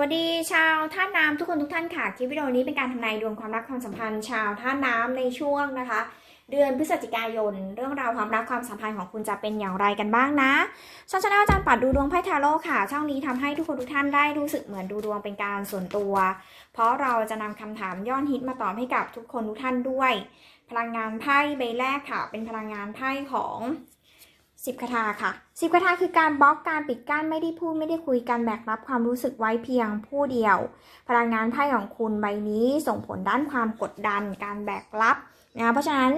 วัสดีชาวท่าน้ำทุกคนทุกท่านค่ะคลิปวิดีโอนี้เป็นการทำนายดวงความรักความสัมพันธ์ ชาวท่าน้ำในช่วงนะคะ เดือนพฤศจิกายน เรื่องราวความรักความสัมพันธ์ของคุณจะเป็นอย่างไรกันบ้างนะช่องชาแนลอาจารย์ปัดดูดวงไพ่ทาโร่ค่ะ ช่องนี้ทำให้ทุกคนทุกท่านได้รู้สึกเหมือนดูดวงเป็นการส่วนตัว เพราะเราจะนำคำถามยอดฮิตมาตอบให้กับทุกคนทุกท่านด้วย พลังงานไพ่ใบแรกค่ะ เป็นพลังงานไพ่ของ สิบคาถาค่ะสิบคาถาคือการบล็อกการปิดกั้นไม่ได้พูดไม่ได้คุยกันแบกรับความรู้สึกไว้เพียงผู้เดียว พลังงานไพ่ของคุณใบนี้ส่งผลด้านความกดดัน การแบกรับนะเพราะฉะนั้น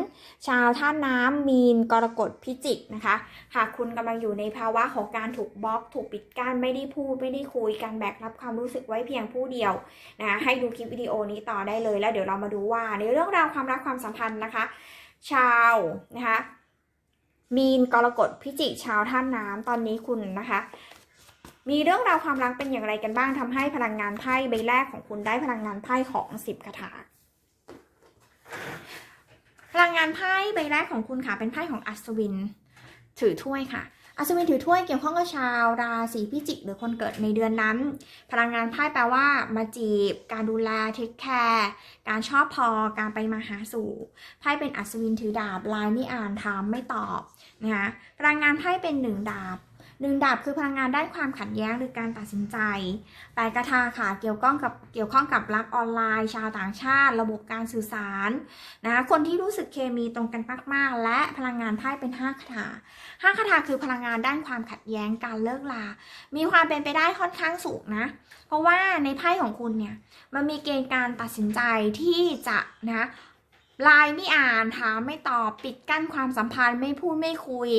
ชาวท่าน้ำมีนกรกฎพิจิกนะคะ หากคุณกำลังอยู่ในภาวะของการถูกบล็อก ถูกปิดกั้นไม่ได้พูดไม่ได้คุยการแบกรับความรู้สึกไว้เพียงผู้เดียวนะคะให้ดูคลิปวิดีโอนี้ต่อได้เลยแล้วเดี๋ยวเรามาดูว่าในเรื่องราวความรักความสัมพันธ์นะคะ ชาวนะคะ มีนกรกฎพิจิกชาวท่าน้ำตอนนี้คุณนะคะ มีเรื่องราวความรักเป็นอย่างไรกันบ้างทำให้พลังงานไพ่ใบแรกของคุณได้พลังงานไพ่ของสิบคาถาพลังงานไพ่ใบแรกของคุณค่ะเป็นไพ่ของอัศวิน ถือถ้วยค่ะอัศวินถือถ้วยเกี่ยวข้องกับชาวราศีพิจิก หรือคนเกิดในเดือนนั้น พลังงานไพ่แปลว่า มาจีบ การดูแลเทคแคร์การชอบพอการไปมาหาสู่ไพ่เป็นอัศวินถือดาบลายไม่อ่านถามไม่ตอบ นะคะพลังงานไพ่เป็นหนึ่งดาบหนึ่งดาบคือพลังงานด้านความขัดแย้งหรือการตัดสินใจแปดกระทาค่ะเกี่ยวข้องกับเกี่ยวข้องกับรักออนไลน์ ชาวต่างชาติ ระบบการสื่อสารนะคะคนที่รู้สึกเคมีตรงกันมากๆ และพลังงานไพ่เป็นห้าคาถาห้าคาถาคือพลังงานด้านความขัดแย้งการเลิกลา มีความเป็นไปได้ค่อนข้างสูงนะ เพราะว่าในไพ่ของคุณเนี่ยมันมีเกณฑ์การตัดสินใจที่จะนะ ไลน์ไม่อ่านถามไม่ตอบปิดกั้นความสัมพันธ์ไม่พูดไม่คุย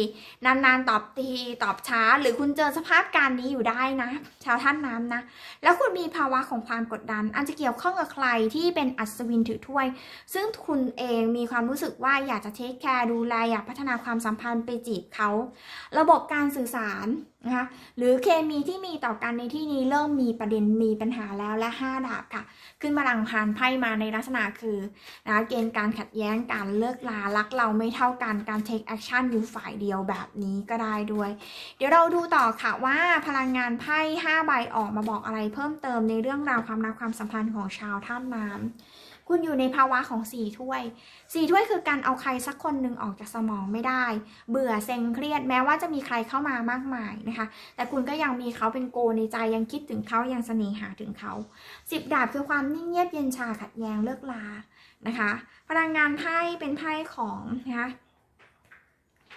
นานๆตอบทีตอบช้า หรือคุณเจอสภาพการนี้อยู่ได้นะ ชาวท่านน้ำนะ แล้วคุณมีภาวะของความกดดันอาจจะเกี่ยวข้องกับใครที่เป็นอัศวินถือถ้วย ซึ่งคุณเองมีความรู้สึกว่าอยากจะเทคแคร์ดูแลอยากพัฒนาความสัมพันธ์ไปจีบเขา ระบบการสื่อสารนะคะหรือเคมีที่มีต่อกันในที่นี้เริ่มมีประเด็นมีปัญหาแล้วและห้าดาบค่ะ ขึ้นมาลังพานไพ่มาในลักษณะคือนะเกณฑ์การขัดแย้งการเลิกลารักเราไม่เท่ากันการเทคแอคชั่นอยู่ฝ่ายเดียวแบบนี้ก็ได้ด้วย เดี๋ยวเราดูต่อค่ะว่าพลังงานไพ่5ใบออกมาบอกอะไรเพิ่มเติมในเรื่องราวความรักความสัมพันธ์ของชาวท่าน้ำ คุณอยู่ในภาวะของสี่ถ้วยสี่ถ้วยคือการเอาใครสักคนหนึ่งออกจากสมองไม่ได้ เบื่อเซ็งเครียดแม้ว่าจะมีใครเข้ามามากมายนะคะ แต่คุณก็ยังมีเขาเป็นโกในใจยังคิดถึงเขายังเสน่หาถึงเขาสิบดาบคือความนิ่งเงียบเย็นชาขัดแย้งเลิกลานะคะพลังงานไพ่เป็นไพ่ของนะคะ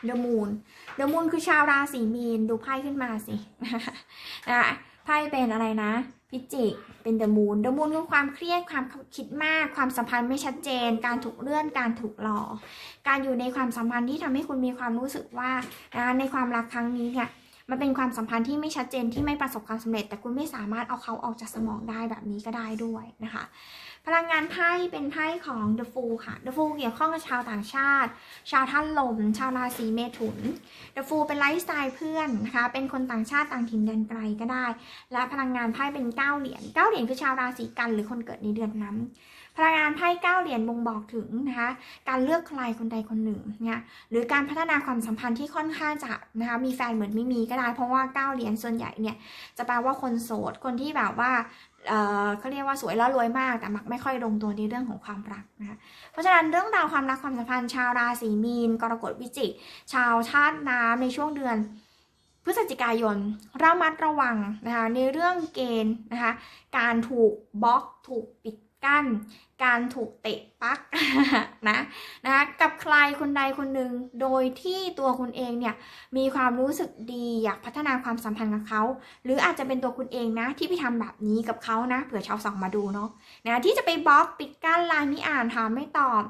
เดมูนเดมูนคือชาวราศีมีนดูไพ่ขึ้นมาสินะไพ่เป็นอะไรนะ พิจิก เป็นเดมูนเดมูนคือความเครียดความคิดมาก ความสัมพันธ์ไม่ชัดเจน การถูกเลื่อนการถูกหลอกการอยู่ในความสัมพันธ์ที่ทำให้คุณมีความรู้สึกว่าในความรักครั้งนี้เนี่ย มันเป็นความสัมพันธ์ที่ไม่ชัดเจนที่ไม่ประสบความสำเร็จ แต่คุณไม่สามารถเอาเขาออกจากสมองได้แบบนี้ก็ได้ด้วยนะคะ พลังงานไพ่เป็นไพ่ของ The Fool ค่ะ The Fool เกี่ยวข้องกับชาวต่างชาติ ชาวท่านลม ชาวราศีเมถุน The Fool เป็นไลฟ์สไตล์เพื่อนนะคะ เป็นคนต่างชาติต่างถิ่นแดนไกลก็ได้ และพลังงานไพ่เป็นเก้าเหรียญเก้าเหรียญคือชาวราศีกันหรือคนเกิดในเดือนนั้น พลังงานไพ่เก้าเหรียญบ่งบอกถึงนะคะการเลือกใครคนใดคนหนึ่งเนี่ยหรือการพัฒนาความสัมพันธ์ที่ค่อนข้างจะนะคะมีแฟนเหมือนไม่มีก็ได้ เพราะว่าเก้าเหรียญส่วนใหญ่เนี่ยจะแปลว่าคนโสดคนที่แบบว่าเอ่อเขาเรียกว่าสวยแล้วรวยมาก แต่มักไม่ค่อยลงตัวในเรื่องของความรักนะคะเพราะฉะนั้นเรื่องราวความรักความสัมพันธ์ชาวราศีมีน กรกฎวิจิกชาวธาตุน้ำในช่วงเดือนพฤศจิกายนระมัดระวังนะคะในเรื่องเกณฑ์นะคะการถูกบล็อกถูกปิด กั้นการถูกเตะปักนะนะกับใครคนใดคนหนึ่งโดยที่ตัวคุณเองเนี่ยมีความรู้สึกดีอยากพัฒนาความสัมพันธ์กับเขาหรืออาจจะเป็นตัวคุณเองนะที่ไปทำแบบนี้กับเขานะเผื่อชาวสองมาดูเนาะนะที่จะไปบล็อกปิดกั้นไลน์ไม่อ่านถามไม่ตอบ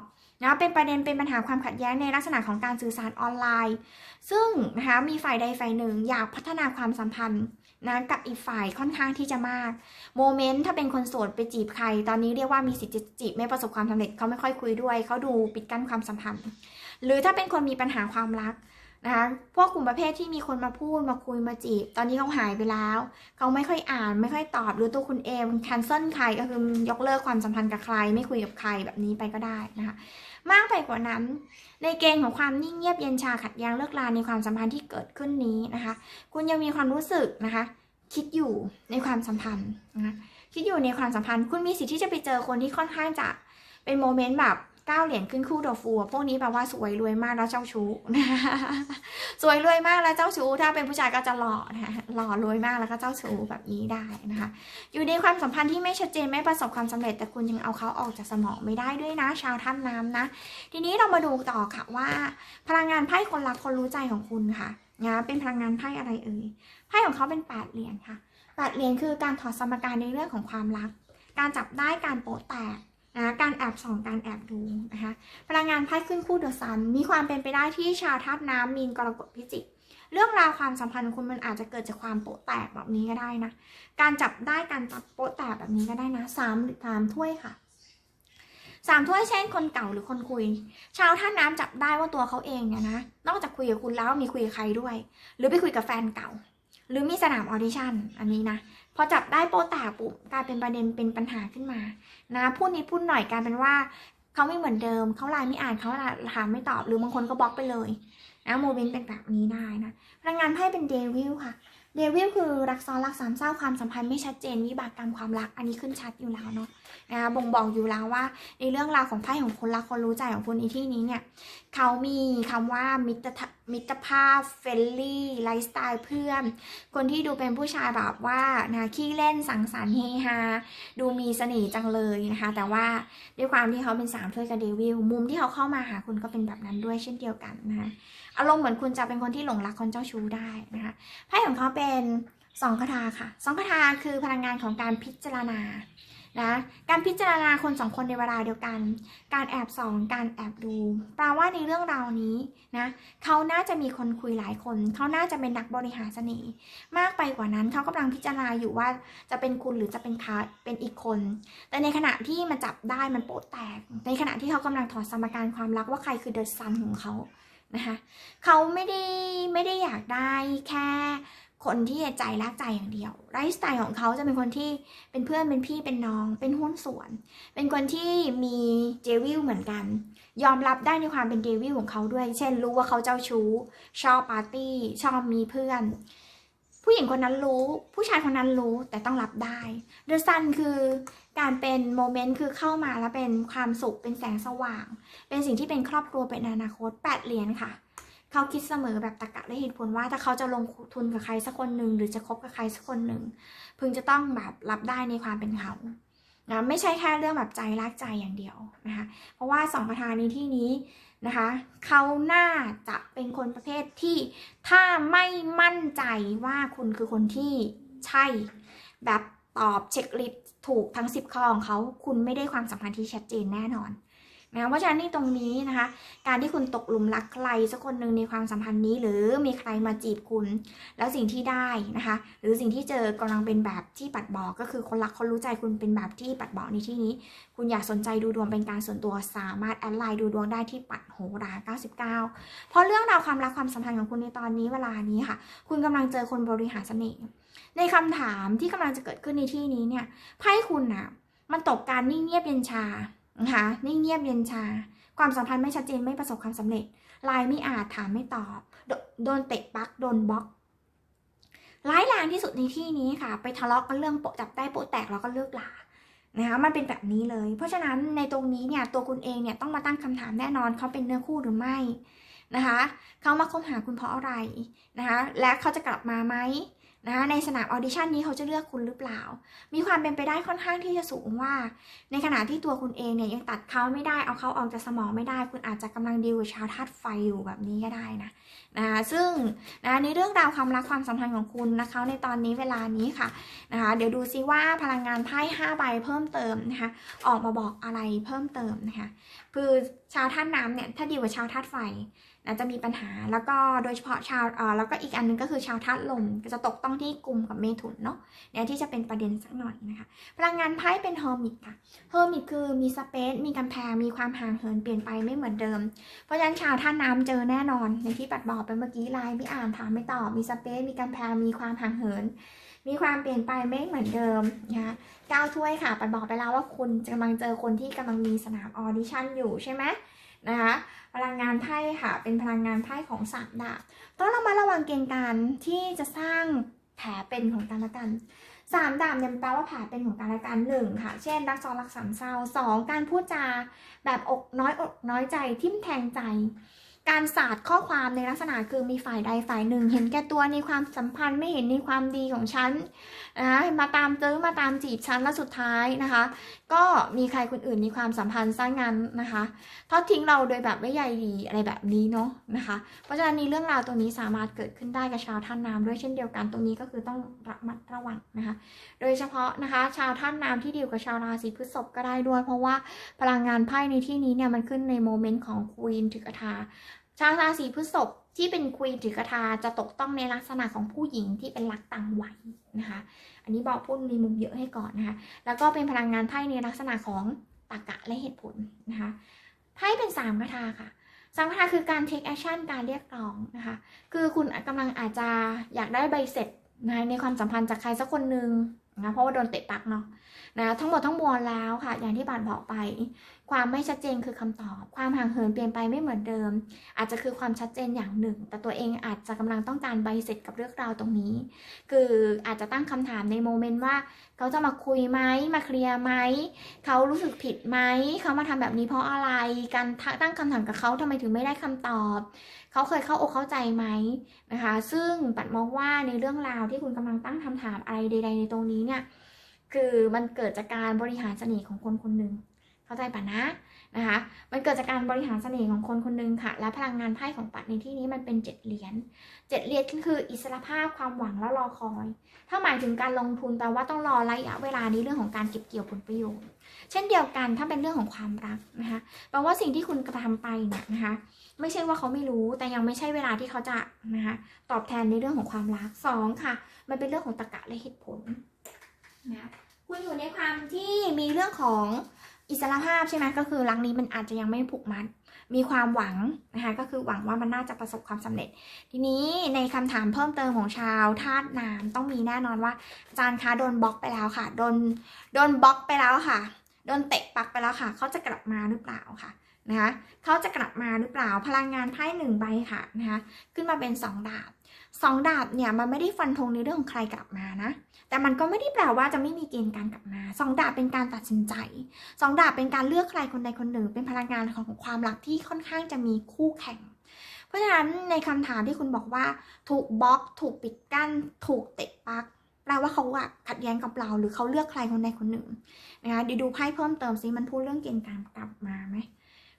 นะเป็นประเด็นเป็นปัญหาความขัดแย้งในลักษณะของการสื่อสารออนไลน์ ซึ่งนะคะมีฝ่ายใดฝ่ายหนึ่งอยากพัฒนาความสัมพันธ์ นะกับอีกฝ่ายค่อนข้างที่จะมาก โมเมนต์ถ้าเป็นคนโสดไปจีบใคร ตอนนี้เรียกว่ามีสิทธิ์จะจีบไม่ประสบความสำเร็จเขาไม่ค่อยคุยด้วย เขาดูปิดกั้นความสัมพันธ์ หรือถ้าเป็นคนมีปัญหาความรัก นะคะ พวกกลุ่มประเภทที่มีคนมาพูดมาคุยมาจีบ ตอนนี้เขาหายไปแล้ว เขาไม่ค่อยอ่านไม่ค่อยตอบหรือตัวคุณเองแคนเซิลใครก็คือยกเลิกความสัมพันธ์กับใคร ไม่คุยกับใครแบบนี้ไปก็ได้นะคะ มากไปกว่านั้น ในเกณฑ์ของความนิ่งเงียบเย็นชาขัดแย้งเลิกลาในความสัมพันธ์ที่เกิดขึ้นนี้นะคะ คุณยังมีความรู้สึกนะคะ คิดอยู่ในความสัมพันธ์นะคิดอยู่ในความสัมพันธ์ คุณมีสิทธิ์ที่จะไปเจอคนที่ค่อนข้างจะเป็นโมเมนต์แบบ ก้าเหรียญขึ้นคู่ดอกฟูอะพวกนี้แปลว่าสวยรวยมากแล้วเจ้าชู้สวยรวยมากแล้วเจ้าชู้ถ้าเป็นผู้ชายก็จะหล่อนะคะหล่อรวยมากแล้วก็เจ้าชู้แบบนี้ได้นะคะ อยู่ในความสัมพันธ์ที่ไม่ชัดเจนไม่ประสบความสำเร็จแต่คุณยังเอาเขาออกจากสมองไม่ได้ด้วยนะ ชาวท่านน้ำนะ ทีนี้เรามาดูต่อค่ะว่า พลังงานไพ่คนรักคนรู้ใจของคุณค่ะนะเป็นพลังงานไพ่อะไรเอ่ยไพ่ของเขาเป็นแปดเหรียญค่ะแปดเหรียญคือการถอดสมการในเรื่องของความรัก การจับได้การโปะแตก นะการแอบส่องการแอบดูนะคะพลังงานไพ่ขึ้นคู่เดอะซัน มีความเป็นไปได้ที่ชาวธาตุน้ำมีนกรกฎพิจิกเรื่องราวความสัมพันธ์ของคุณมันอาจจะเกิดจากความโปะแตกแบบนี้ก็ได้นะ การจับได้การจับโปะแตกแบบนี้ก็ได้นะสามสามถ้วยค่ะสามถ้วยเช่นคนเก่าหรือคนคุย ชาวท่าน้ำจับได้ว่าตัวเขาเองเนี่ยนะ นอกจากคุยกับคุณแล้วมีคุยกับใครด้วย หรือไปคุยกับแฟนเก่า หรือมีสนามออดิชั่นอันนี้นะ พอจับได้โปะแตกปุ๊บกลายเป็นประเด็นเป็นปัญหาขึ้นมานะพูดนิดพูดหน่อยกลายเป็นว่าเขาไม่เหมือนเดิมเขาไลน์ไม่อ่านเขาถามไม่ตอบหรือบางคนก็บล็อกไปเลยนะโมเมนต์เป็นแบบนี้ได้นะพลังงานไพ่เป็นเดวิลค่ะเดวิลคือรักซ้อนรักสามเศร้าความสัมพันธ์ไม่ชัดเจนวิบากกรรมความรัก อันนี้ขึ้นชัดอยู่แล้วเนาะ นะคะบ่งบอกอยู่แล้วว่า ในเรื่องราวของไพ่ของคนรักคนรู้ใจของคุณในที่นี้เนี่ยเขามีคำว่ามิตรมิตรภาพเฟลลี่ไลฟ์สไตล์เพื่อน คนที่ดูเป็นผู้ชายแบบว่านะขี้เล่นสังสรรค์เฮฮาดูมีเสน่ห์จังเลยนะคะ แต่ว่าด้วยความที่เขาเป็นสามถ้วยกับเดวิลมุมที่เขาเข้ามาหาคุณก็เป็นแบบนั้นด้วยเช่นเดียวกันนะคะอารมณ์เหมือนคุณจะเป็นคนที่หลงรักคนเจ้าชู้ได้นะคะไพ่ของเขาเป็นสองคาถาค่ะสองคาถาคือพลังงานของการพิจารณา นะการพิจารณาคนสองคนในเวลาเดียวกัน การแอบส่องการแอบดูแปลว่าในเรื่องราวนี้นะเขาน่าจะมีคนคุยหลายคน เขาน่าจะเป็นนักบริหารเสน่ห์มากไปกว่านั้นเขากำลังพิจารณาอยู่ว่าจะเป็นคุณหรือจะเป็นเขาเป็นอีกคน แต่ในขณะที่มันจับได้มันโป๊ะแตก ในขณะที่เขากำลังถอดสมการความรักว่าใครคือเดอะซันของเขานะคะเขาไม่ได้ไม่ได้อยากได้แค่ คนที่ใจรักใจอย่างเดียว ไลฟ์สไตล์ของเขาจะเป็นคนที่เป็นเพื่อนเป็นพี่เป็นน้อง เป็นหุ้นส่วน เป็นคนที่มีเจวิลเหมือนกัน ยอมรับได้ในความเป็นเดวิลของเขาด้วย เช่น รู้ว่าเขาเจ้าชู้ ชอบปาร์ตี้ชอบมีเพื่อน ผู้หญิงคนนั้นรู้ ผู้ชายคนนั้นรู้แต่ต้องรับได้เดอะซันคือการเป็นโมเมนต์คือเข้ามาแล้วเป็นความสุขเป็นแสงสว่าง เป็นสิ่งที่เป็นครอบครัวเป็นอนาคตแปดเหรียญค่ะ เขาคิดเสมอแบบตรรกะและเหตุผลว่าถ้าเขาจะลงทุนกับใครสักคนหนึ่งหรือจะคบกับใครสักคนหนึ่งพึงจะต้องแบบรับได้ในความเป็นเขานะไม่ใช่แค่เรื่องแบบใจรักใจอย่างเดียวนะคะเพราะว่าสองประธานนี้ที่นี้นะคะเขาน่าจะเป็นคนประเภทที่ถ้าไม่มั่นใจว่าคุณคือคนที่ใช่ แบบตอบเช็คลิสต์ถูกทั้ง 10 ข้อของเขาคุณไม่ได้ความสัมพันธ์ที่ชัดเจนแน่นอน นะเพราะฉะนั้นที่ตรงนี้นะคะ การที่คุณตกหลุมรักใครสักคนหนึ่งในความสัมพันธ์นี้ หรือมีใครมาจีบคุณ แล้วสิ่งที่ได้นะคะ หรือสิ่งที่เจอกำลังเป็นแบบที่ปัดบอกก็คือคนรักคนรู้ใจคุณเป็นแบบที่ปัดบอกในที่นี้ คุณอยากสนใจดูดวงเป็นการส่วนตัวสามารถแอดไลน์ดูดวงได้ที่ปัดโหรา99 เพราะเรื่องราวความรักความสัมพันธ์ของคุณในตอนนี้เวลานี้ค่ะ คุณกำลังเจอคนบริหารเสน่ห์ในคำถามที่กำลังจะเกิดขึ้นในที่นี้เนี่ยไพ่คุณนะมันตกการนิ่งเงียบเย็นชา นะคะนิ่งเงียบเย็นชา ความสัมพันธ์ไม่ชัดเจนไม่ประสบความสำเร็จไลน์ไม่อาจถามไม่ตอบโดโดนเตะปักโดนบล็อกร้ายแรงที่สุดในที่นี้ค่ะ ไปทะเลาะกันเรื่องโปะจับได้โปะแตกแล้วก็เลิกลานะคะมันเป็นแบบนี้เลย เพราะฉะนั้นในตรงนี้เนี่ยตัวคุณเองเนี่ยต้องมาตั้งคำถามแน่นอนเขาเป็นเนื้อคู่หรือไม่นะคะเขามาคบหาคุณเพราะอะไรนะคะและเขาจะกลับมาไหม นะคะในสนามออดิชั่นนี้เขาจะเลือกคุณหรือเปล่า มีความเป็นไปได้ค่อนข้างที่จะสูงว่า ในขณะที่ตัวคุณเองเนี่ยยังตัดเขาไม่ได้เอาเขาออกจากสมองไม่ได้ คุณอาจจะกำลังดีลกับชาวธาตุไฟอยู่แบบนี้ก็ได้นะนะคะซึ่งนะในเรื่องราวความรักความสัมพันธ์ของคุณนะคะในตอนนี้เวลานี้ค่ะนะคะเดี๋ยวดูซิว่าพลังงานไพ่5ใบเพิ่มเติมนะคะออกมาบอกอะไรเพิ่มเติมนะคะคือชาวธาตุน้ำเนี่ยถ้าดีกว่าชาวธาตุไฟ นะจะมีปัญหาแล้วก็โดยเฉพาะชาวเอ่อแล้วก็อีกอันนึงก็คือชาวธาตุลมก็จะตกต้องที่กลุ่มกับเมถุนเนาะเนี่ยที่จะเป็นประเด็นสักหน่อยนะคะ พลังงานไพ่เป็นเฮอร์มิตค่ะเฮอร์มิตคือมีสเปซมีกำแพงมีความห่างเหินเปลี่ยนไปไม่เหมือนเดิม เพราะฉะนั้นชาวท่าน้ำเจอแน่นอนในที่ปัดบอกไปเมื่อกี้ไลน์ไม่อ่านถามไม่ตอบมีสเปซมีกำแพงมีความห่างเหินมีความเปลี่ยนไปไม่เหมือนเดิมนะคะก้าวถ้วยค่ะปัดบอกไปแล้วว่าคุณกำลังเจอคนที่กำลังมีสนามออดิชั่นอยู่ใช่ไหม นะคะพลังงานไพ่ค่ะเป็นพลังงานไพ่ของสามดาบต้องระมัดระวังเกณฑ์การที่จะสร้างแผลเป็นของกันและกันสามดาบเนี่ยแปลว่าแผลเป็นของกันและกันหนึ่งค่ะ เช่น รักซ้อนรักสามเศร้าสองการพูดจาแบบอกน้อยอกน้อยใจทิ่มแทงใจ การสาดข้อความในลักษณะคือมีฝ่ายใดฝ่ายหนึ่ง เห็นแก่ตัวในความสัมพันธ์ไม่เห็นในความดีของฉันนะคะมาตามตื้อมาตามจีบฉันและสุดท้ายนะคะ ก็มีใครคนอื่นมีความสัมพันธ์สร้างงานนะคะทอดทิ้งเราโดยแบบไม่ใยดีอะไรแบบนี้เนาะนะคะ เพราะฉะนั้นในเรื่องราวตัวนี้สามารถเกิดขึ้นได้กับชาวท่านน้ำด้วยเช่นเดียวกันตรงนี้ก็คือต้องระมัดระวังนะคะ โดยเฉพาะนะคะ ชาวท่านน้ำที่ดีลกับชาวราศีพฤษภก็ได้ด้วย เพราะว่าพลังงานไพ่ในที่นี้เนี่ยมันขึ้นในโมเมนต์ของควีนถือกะทา ชาวราศีพฤษภที่เป็นควีนถือกระทาจะตกต้องในลักษณะของผู้หญิงที่เป็นรักต่างวัยนะคะ อันนี้บอกพูดในมุมเยอะให้ก่อนนะคะ แล้วก็เป็นพลังงานไพ่ในลักษณะของตรรกะและเหตุผลนะคะไพ่เป็นสามกระทาค่ะสามกระทาคือการ take action การเรียกร้องนะคะ คือคุณกำลังอาจจะอยากได้ใบเสร็จในความสัมพันธ์จากใครสักคนหนึ่งนะเพราะว่าโดนเตะปักเนาะนะทั้งหมดทั้งมวลแล้วค่ะ อย่างที่บานบอกไป ความไม่ชัดเจนคือคำตอบ ความห่างเหินเปลี่ยนไปไม่เหมือนเดิม อาจจะคือความชัดเจนอย่างหนึ่ง แต่ตัวเองอาจจะกำลังต้องการใบเสร็จกับเรื่องราวตรงนี้ คืออาจจะตั้งคำถามในโมเมนต์ว่า เขาจะมาคุยไหมมาเคลียร์ไหมเขารู้สึกผิดไหมเขามาทำแบบนี้เพราะอะไร การตั้งคำถามกับเขาทำไมถึงไม่ได้คำตอบ เขาเคยเข้าอกเข้าใจไหมนะคะ ซึ่งปัดมองว่าในเรื่องราวที่คุณกำลังตั้งคำถามอะไรใด ๆ ในตรงนี้เนี่ย คือมันเกิดจากการบริหารเสน่ห์ของคนคนหนึ่งเข้าใจปะนะนะคะ มันเกิดจากการบริหารเสน่ห์ของคนคนหนึ่งค่ะ และพลังงานไพ่ของปัดในที่นี้มันเป็นเจ็ดเหรียญเจ็ดเหรียญคืออิสรภาพความหวังและรอคอย ถ้าหมายถึงการลงทุนแปลว่าต้องรอระยะเวลาในเรื่องของการเก็บเกี่ยวผลประโยชน์ เช่นเดียวกันถ้าเป็นเรื่องของความรักนะคะแปลว่าสิ่งที่คุณกระทำไปเนี่ยนะคะไม่ใช่ว่าเขาไม่รู้แต่ยังไม่ใช่เวลาที่เขาจะนะคะตอบแทนในเรื่องของความรักสองค่ะ มันเป็นเรื่องของตรรกะและเหตุผลนะ คุณอยู่ในความที่มีเรื่องของอิสรภาพใช่ไหมก็คือรักนี้มันอาจจะยังไม่ผูกมัด มีความหวังนะคะก็คือหวังว่ามันน่าจะประสบความสำเร็จ ทีนี้ในคำถามเพิ่มเติมของชาวธาตุน้ำต้องมีแน่นอนว่าอาจารย์คะโดนบล็อกไปแล้วค่ะ โดนโดนบล็อกไปแล้วค่ะ โดนเตะปักไปแล้วค่ะ เขาจะกลับมาหรือเปล่าค่ะนะคะเขาจะกลับมาหรือเปล่าพลังงานไพ่หนึ่งใบค่ะนะคะขึ้นมาเป็นสองดาบสองดาบเนี่ยมันไม่ได้ฟันธงในเรื่องของใครกลับมานะ แต่มันก็ไม่ได้แปลว่าจะไม่มีเกณฑ์การกลับมาสองดาบเป็นการตัดสินใจสองดาบเป็นการเลือกใครคนใดคนหนึ่ง เป็นพลังงานของความรักที่ค่อนข้างจะมีคู่แข่ง เพราะฉะนั้นในคำถามที่คุณบอกว่า ถูกบล็อก ถูกปิดกั้น ถูกเตะปัก ลว่าเขาอะขัดแย้งกับเรา หรือเขาเลือกใครคนใดคนหนึ่งนะคะเดี๋ยวดูไพ่เพิ่มเติมซิมันพูดเรื่องเกณฑ์การกลับมาไหม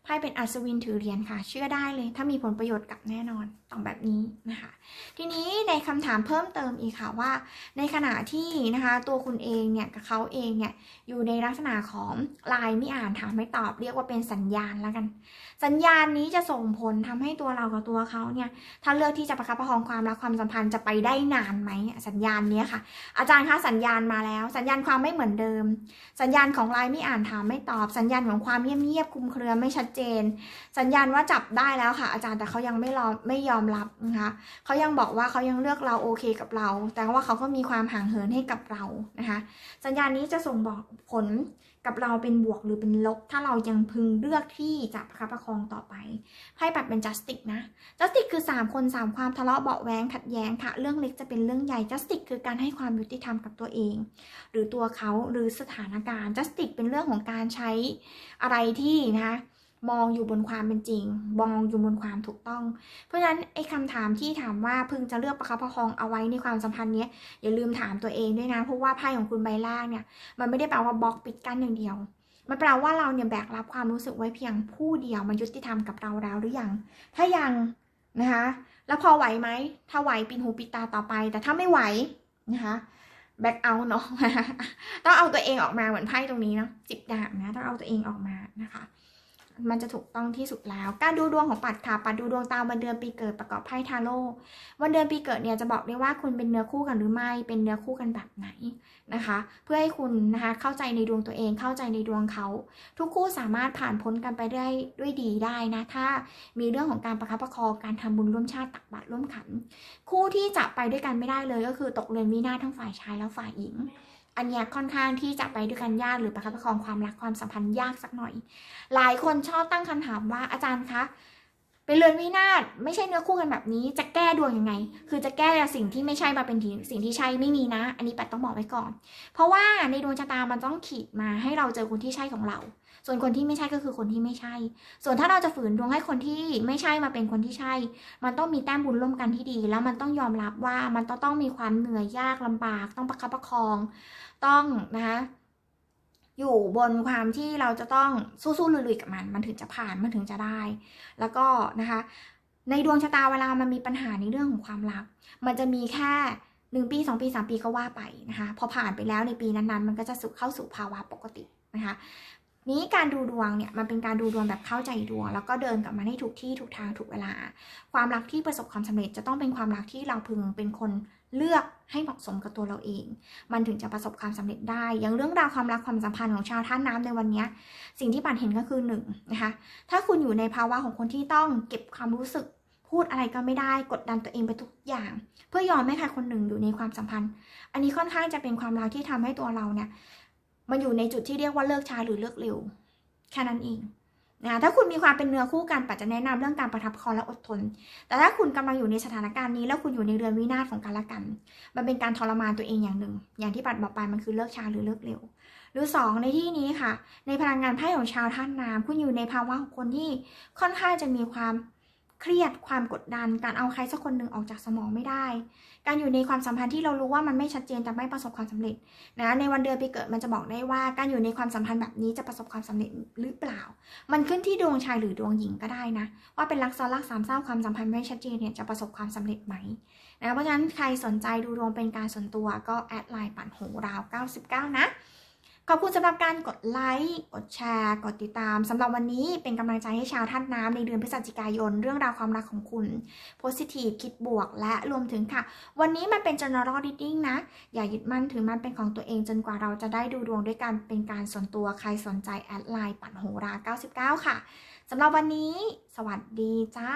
ไพ่เป็นอัศวินถือเหรียญค่ะ เชื่อได้เลย ถ้ามีผลประโยชน์กับแน่นอนต้องแบบนี้นะคะ ทีนี้ในคำถามเพิ่มเติมอีกค่ะว่า ในขณะที่นะคะตัวคุณเองเนี่ยกับเขาเองเนี่ยอยู่ในลักษณะของลน์ไม่อ่านถามไม่ตอบ เรียกว่าเป็นสัญญาณแล้วกัน สัญญาณนี้จะส่งผลทำให้ตัวเรากับตัวเขาเนี่ย ถ้าเลือกที่จะประคับประคองความรักความสัมพันธ์จะไปได้นานไหมสัญญาณนี้ค่ะ อาจารย์คะสัญญาณมาแล้ว สัญญาณความไม่เหมือนเดิม สัญญาณของไลน์ไม่อ่านถามไม่ตอบ สัญญาณของความเงียบๆคุมเครือไม่ชัดเจน สัญญาณว่าจับได้แล้วค่ะ อาจารย์แต่เขายังไม่รอไม่ยอมรับนะคะเขายังบอกว่าเขายังเลือกเราโอเคกับเรา แต่ว่าเขาก็มีความห่างเหินให้กับเรานะคะ สัญญาณนี้จะส่งบอกผล กับเราเป็นบวกหรือเป็นลบ ถ้าเรายังพึงเลือกที่จะประคับประคองต่อไปไพ่ปัดเป็นจัสติกนะจัสติกคือ 3 คน 3 ความทะเลาะเบาแวงขัดแย้งค่ะเรื่องเล็กจะเป็นเรื่องใหญ่จัสติกคือการให้ความยุติธรรมกับตัวเอง หรือตัวเขาหรือสถานการณ์จัสติกเป็นเรื่องของการใช้อะไรที่นะคะ มองอยู่บนความเป็นจริง มองอยู่บนความถูกต้อง เพราะฉะนั้นไอ้คำถามที่ถามว่าพึงจะเลือกประคับประคองเอาไว้ในความสัมพันธ์นี้อย่าลืมถามตัวเองด้วยนะ เพราะว่าไพ่ของคุณใบล่างเนี่ย มันไม่ได้แปลว่าบล็อกปิดกั้นอย่างเดียว มันแปลว่าเราเนี่ยแบกรับความรู้สึกไว้เพียงผู้เดียว มันยุติธรรมกับเราแล้วหรือยัง ถ้ายังนะคะ แล้วพอไหวไหม ถ้าไหวปิดหูปิดตาต่อไป แต่ถ้าไม่ไหวนะคะแบ็คเอาเนาะ ต้องเอาตัวเองออกมาเหมือนไพ่ตรงนี้เนาะจิบดาบนะ ต้องเอาตัวเองออกมานะคะ มันจะถูกต้องที่สุดแล้ว การดูดวงของปัดค่ะ ปัดดูดวงตามวันเดือนปีเกิดประกอบไพ่ทาโร่ วันเดือนปีเกิดเนี่ยจะบอกได้ว่าคุณเป็นเนื้อคู่กันหรือไม่ เป็นเนื้อคู่กันแบบไหนนะคะ เพื่อให้คุณนะคะเข้าใจในดวงตัวเอง เข้าใจในดวงเขา ทุกคู่สามารถผ่านพ้นกันไปได้ด้วยดีได้นะ ถ้ามีเรื่องของการประคับประคองการทำบุญร่วมชาติตักบาตรร่วมขัน คู่ที่จะไปด้วยกันไม่ได้เลยก็คือตกเรือนวินาศทั้งฝ่ายชายและฝ่ายหญิง อันเนี้ยค่อนข้างที่จะไปด้วยกันยากหรือประคับประคองความรักความสัมพันธ์ยากสักหน่อย หลายคนชอบตั้งคำถามว่าอาจารย์คะ เป็นเรือนวินาศไม่ใช่เนื้อคู่กันแบบนี้ จะแก้ดวงยังไง คือจะแก้สิ่งที่ไม่ใช่มาเป็นสิ่งที่ใช่ไม่มีนะ อันนี้ปัดต้องบอกไว้ก่อน เพราะว่าในดวงชะตามันต้องขีดมาให้เราเจอคนที่ใช่ของเรา ส่วนคนที่ไม่ใช่ก็คือคนที่ไม่ใช่ ส่วนถ้าเราจะฝืนดวงให้คนที่ไม่ใช่มาเป็นคนที่ใช่ มันต้องมีแต้มบุญร่วมกันที่ดี แล้วมันต้องยอมรับว่ามันต้องต้องมีความเหนื่อยยากลำบาก ต้องประคับประคอง ต้องนะคะ อยู่บนความที่เราจะต้องสู้ๆลุยๆกับมัน มันถึงจะผ่านมันถึงจะได้ แล้วก็นะคะ ในดวงชะตาเวลามันมีปัญหาในเรื่องของความรัก มันจะมีแค่หนึ่งปีสองปีสามปีก็ว่าไปนะคะพอผ่านไปแล้วในปีนั้นๆ มันก็จะสู่เข้าสู่ภาวะปกตินะคะนี้การดูดวงเนี่ยมันเป็นการดูดวงแบบเข้าใจดวง แล้วก็เดินกลับมาให้ถูกที่ถูกทางถูกเวลา ความรักที่ประสบความสำเร็จจะต้องเป็นความรักที่เราพึงเป็นคน เลือกให้เหมาะสมกับตัวเราเอง มันถึงจะประสบความสำเร็จได้ อย่างเรื่องราวความรักความสัมพันธ์ของชาวท่าน้ำในวันนี้สิ่งที่ปันเห็นก็คือหนึ่งนะคะ ถ้าคุณอยู่ในภาวะของคนที่ต้องเก็บความรู้สึก พูดอะไรก็ไม่ได้ กดดันตัวเองไปทุกอย่าง เพื่อยอมให้ใครคนหนึ่งอยู่ในความสัมพันธ์ อันนี้ค่อนข้างจะเป็นความรักที่ทำให้ตัวเราเนี่ย มันอยู่ในจุดที่เรียกว่าเลิกช้าหรือเลิกเร็ว แค่นั้นเอง นะถ้าคุณมีความเป็นเนื้อคู่กันปัจจะแนะนำเรื่องการประทับคอและอดทน แต่ถ้าคุณกำลังอยู่ในสถานการณ์นี้ แล้วคุณอยู่ในเรือนวินาศของกันและกัน มันเป็นการทรมานตัวเองอย่างหนึ่ง อย่างที่ปัดบอกไปมันคือเลิกช้าหรือเลิกเร็ว หรือสองในที่นี้ค่ะ ในพลังงานไพ่ของชาวท่านน้ำคุณอยู่ในภาวะของคนที่ค่อนข้างจะมีความ เครียดความกดดัน การเอาใครสักคนหนึ่งออกจากสมองไม่ได้ การอยู่ในความสัมพันธ์ที่เรารู้ว่ามันไม่ชัดเจนจะไม่ประสบความสำเร็จนะในวันเดือนปีเกิดมันจะบอกได้ว่า การอยู่ในความสัมพันธ์แบบนี้จะประสบความสำเร็จหรือเปล่า มันขึ้นที่ดวงชายหรือดวงหญิงก็ได้นะว่าเป็นรักซ้อนรักสามเศร้าความสัมพันธ์ไม่ชัดเจนเนี่ยจะประสบความสำเร็จไหมนะเพราะฉะนั้นใครสนใจดูดวงเป็นการส่วนตัวก็แอดไลน์ปั่นหูราว 99 นะ ขอบคุณสำหรับการกดไลค์กดแชร์ กดติดตามสำหรับวันนี้เป็นกำลังใจให้ชาวท่านน้ำในเดือนพฤศจิกายน เรื่องราวความรักของคุณ positive คิดบวกและรวมถึงค่ะ วันนี้มันเป็น general reading นะ อย่ายึดมั่นถือมันเป็นของตัวเองจนกว่าเราจะได้ดูดวงด้วยกันเป็นการส่วนตัวใครสนใจแอดไลน์ปั่นโหรา 99 ค่ะสำหรับวันนี้ สวัสดีจ้า